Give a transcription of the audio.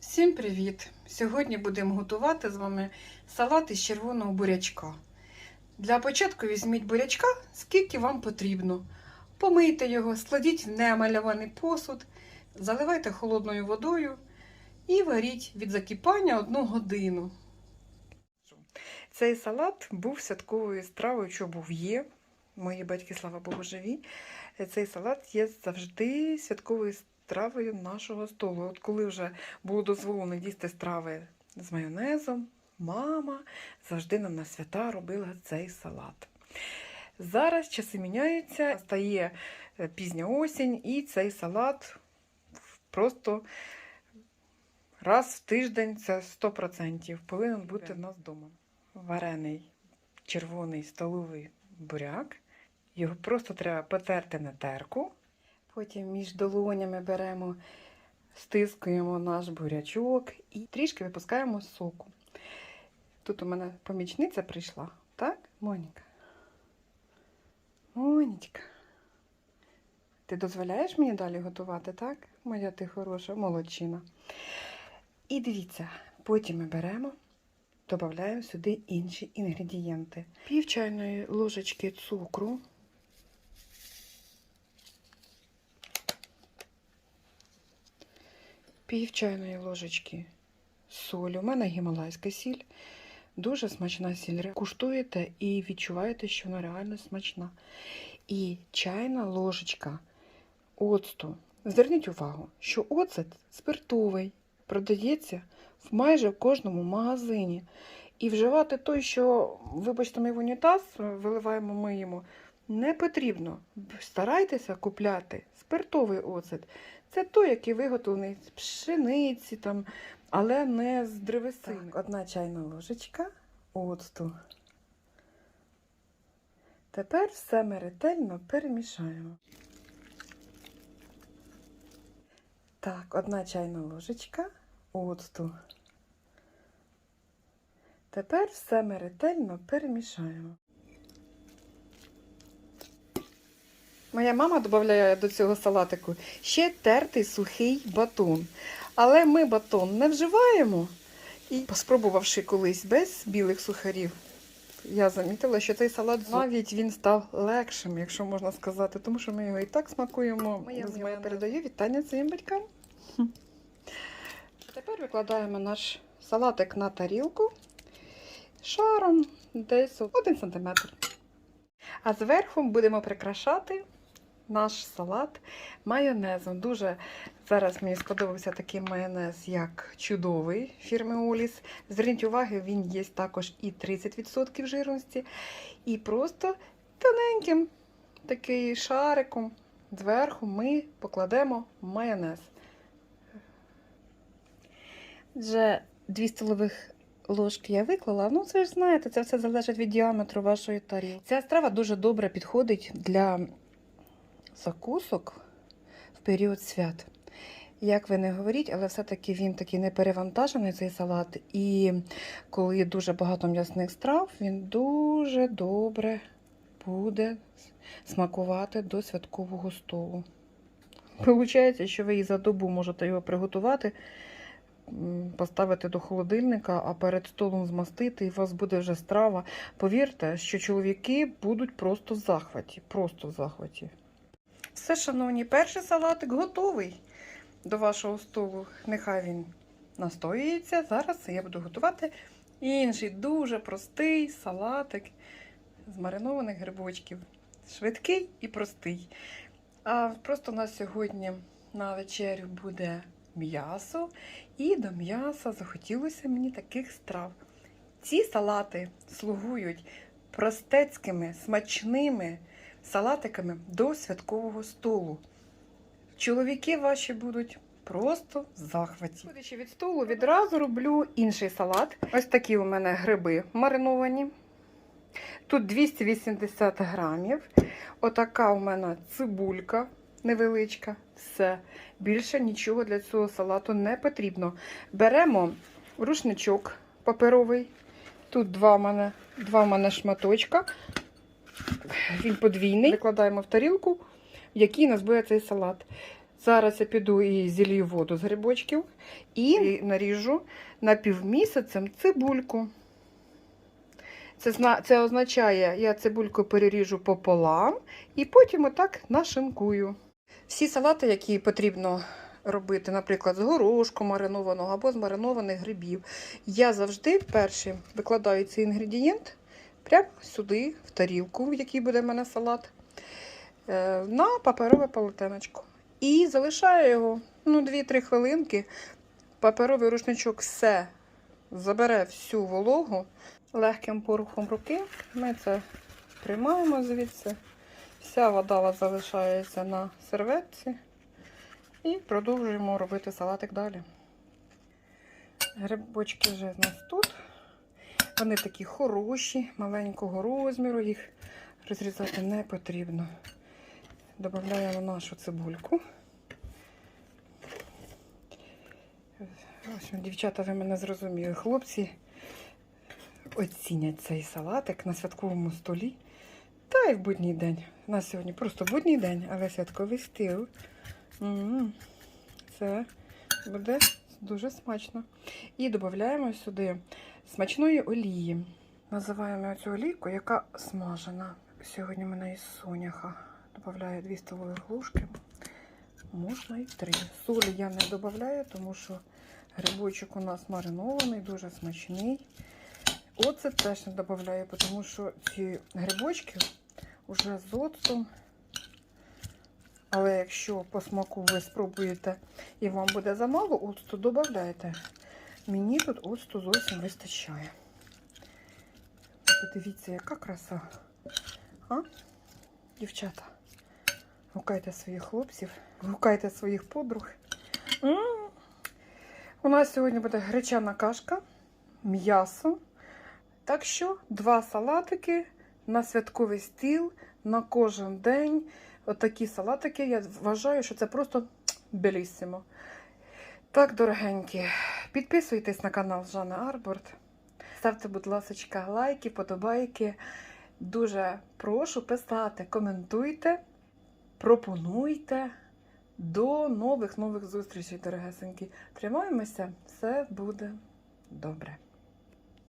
Всім привіт! Сьогодні будемо готувати з вами салат із червоного бурячка. Для початку візьміть бурячка, скільки вам потрібно. Помийте його, складіть в немалюваний посуд, заливайте холодною водою і варіть від закипання одну годину. Цей салат був святковою стравою, що був є. Мої батьки, слава Богу, живі. Цей салат є завжди святковою стравою нашого столу. От коли вже було дозволено їсти страви з майонезом, мама завжди нам на свята робила цей салат. Зараз часи міняються, стає е, пізня осінь, і цей салат просто раз в тиждень це 100% повинен бути в нас вдома. Варений червоний столовий буряк. Його просто треба потерти на терку. Потім між долонями беремо, стискуємо наш бурячок і трішки випускаємо соку. Тут у мене помічниця прийшла, так, Моніка? Монічка. Ти дозволяєш мені далі готувати, так? Моя ти хороша молодчина. І дивіться, потім ми беремо, додаємо сюди інші інгредієнти. Пів чайної ложечки цукру. Пів чайної ложечки солі. У мене гімалайська сіль. Дуже смачна сіль. Куштуєте і відчуваєте, що вона реально смачна. І чайна ложечка оцту. Зверніть увагу, що оцет спиртовий, продається в майже кожному магазині. І вживати той, що, вибачте, ми в унітаз виливаємо, миємо, не потрібно. Старайтеся купляти спиртовий оцет. Це той, який виготовлений з пшениці, там, але не з древесини. Так, одна чайна ложечка оцту. Тепер все ми ретельно перемішаємо. Так, одна чайна ложечка оцту. Тепер все ми ретельно перемішаємо. Моя мама додає до цього салатику ще тертий сухий батон. Але ми батон не вживаємо. І спробувавши колись без білих сухарів, я замітила, що цей салат навіть він став легшим, якщо можна сказати, тому що ми його і так смакуємо. Моя мама. передаю вітання своїм батькам. Тепер викладаємо наш салатик на тарілку шаром десь 1 см. А зверху будемо прикрашати наш салат майонезом. Дуже зараз мені сподобався такий майонез, як чудовий фірми Оліс. Зверніть увагу, він є також і 30% жирності, і просто тоненьким такий шариком. Зверху ми покладемо майонез. Вже 2 столових ложки я виклала. Ну, це ж знаєте, це все залежить від діаметру вашої тарілки. Ця страва дуже добре підходить для закусок в період свят. Як ви не говоріть, але все-таки він такий не перевантажений, цей салат. І коли дуже багато м'ясних страв, він дуже добре буде смакувати до святкового столу. Получається, що ви і за добу можете його приготувати, поставити до холодильника, а перед столом змастити, і у вас буде вже страва. Повірте, що чоловіки будуть просто в захваті. Просто в захваті. Все, шановні, перший салатик готовий до вашого столу. Нехай він настоюється. Зараз я буду готувати інший дуже простий салатик з маринованих грибочків. Швидкий і простий. А просто у нас сьогодні на вечерю буде м'ясо, і до м'яса захотілося мені таких страв. Ці салати слугують простецькими, смачними салатиками до святкового столу. Чоловіки ваші будуть просто в захваті. Виходячи від столу, відразу роблю інший салат. Ось такі у мене гриби мариновані. Тут 280 грамів. Отака у мене цибулька невеличка. Все. Більше нічого для цього салату не потрібно. Беремо рушничок паперовий. Тут два в мене, два в мене шматочка. Він подвійний. Викладаємо в тарілку, в якій у нас буде цей салат. Зараз я піду і зілью воду з грибочків і наріжу напівмісяцем цибульку. Це, це означає, я цибульку переріжу пополам і потім отак нашинкую. Всі салати, які потрібно робити, наприклад, з горошку маринованого або з маринованих грибів, я завжди першим викладаю цей інгредієнт прямо сюди, в тарілку, в якій буде в мене салат, е, на паперове полотенечко. І залишаю його ну, 2-3 хвилинки. Паперовий рушничок все забере всю вологу. Легким порухом руки ми це приймаємо звідси. Вся вода залишається на серветці. І продовжуємо робити салатик далі. Грибочки вже в нас тут. Вони такі хороші, маленького розміру, їх розрізати не потрібно. Додаємо нашу цибульку. Ось, дівчата, ви мене зрозуміли. Хлопці оцінять цей салатик на святковому столі. Та й в будній день. У нас сьогодні просто будній день, але святковий стіл. М, Це буде дуже смачно. І додаємо сюди смачної олії. Називаємо цю олійку, яка смажена. Сьогодні в мене із соняха. Додаю 2 столових ложки. Можна і 3. Солі я не додаю, тому що грибочок у нас маринований, дуже смачний. Оцет теж не додаю, тому що ці грибочки вже з оцтом. Але якщо по смаку ви спробуєте і вам буде замало оцту, додайте. Мені тут оцту зовсім вистачає. Подивіться, яка краса. А? Дівчата, гукайте своїх хлопців, гукайте своїх подруг. М. У нас сьогодні буде гречана кашка, м'ясо. Так що два салатики на святковий стіл на кожен день. Отакі салатики. Я вважаю, що це просто белісимо. Так, дорогенькі, підписуйтесь на канал Жанна Арборт. Ставте, будь ласка, лайки, подобайки. Дуже прошу писати, коментуйте, пропонуйте. До нових нових зустрічей, дорогесенькі. Тримаємося, все буде добре.